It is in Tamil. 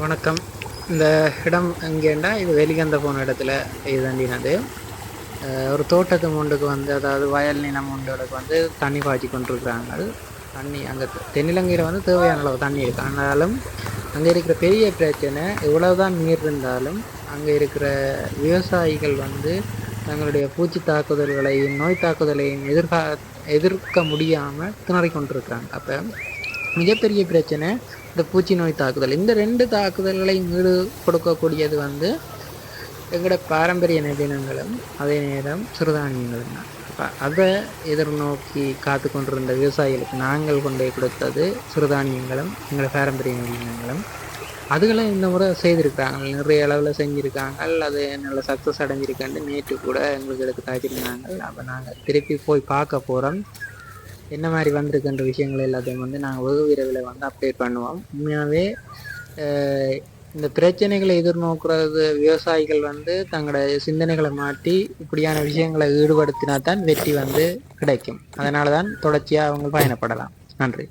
வணக்கம். இந்த இடம் எங்கேண்டா? இது வெளிகந்த போன இடத்துல இது ஒரு தோட்டத்து முண்டுக்கு வந்து அதாவது வயல் நிலம் முண்டுகளுக்கு வந்து தண்ணி பாய்ச்சி கொண்டிருக்கிறாங்க. தண்ணி அங்கே தென்னிலங்கையில் வந்து தேவையான அளவு தண்ணி இருக்கு. ஆனாலும் அங்கே இருக்கிற பெரிய பிரச்சனை எவ்வளவுதான் நீர் இருந்தாலும் அங்கே இருக்கிற விவசாயிகள் வந்து தங்களுடைய பூச்சி தாக்குதல்களையும் நோய் தாக்குதலையும் எதிர்கா எதிர்க்க முடியாமல் திணறிக் கொண்டிருக்கிறாங்க. அப்போ மிகப்பெரிய பிரச்சனை இந்த பூச்சி நோய் தாக்குதல். இந்த ரெண்டு தாக்குதல்களையும் ஈடு கொடுக்கக்கூடியது வந்து எங்களோட பாரம்பரிய நவீனங்களும் அதே நேரம் சிறுதானியங்களும் தான். இப்போ அதை எதிர்நோக்கி காத்து கொண்டிருந்த விவசாயிகளுக்கு நாங்கள் கொண்டு போய் கொடுத்தது சிறுதானியங்களும் எங்களோட பாரம்பரிய நவீனங்களும். அதுகளை இந்த முறை செய்திருக்காங்க நிறைய அளவில் செஞ்சுருக்காங்க. அது நல்ல சக்ஸஸ் அடைஞ்சிருக்கான்னு நேற்று கூட எங்களுக்கு எடுத்து காய்ச்சிருந்தாங்க அப்போ நாங்கள் திருப்பி போய் பார்க்க போகிறோம் என்ன மாதிரி வந்திருக்குன்ற விஷயங்கள் எல்லாத்தையும் வந்து நாங்கள் வெகு விரைவில் வந்து அப்டேட் பண்ணுவோம். உண்மையாகவே இந்த பிரச்சனைகளை எதிர்நோக்குறது விவசாயிகள் வந்து தங்களோட சிந்தனைகளை மாற்றி இப்படியான விஷயங்களை ஈடுபடுத்தினா தான் வெற்றி வந்து கிடைக்கும். அதனால தான் தொடர்ச்சியாக அவங்க பயணப்படலாம். நன்றி.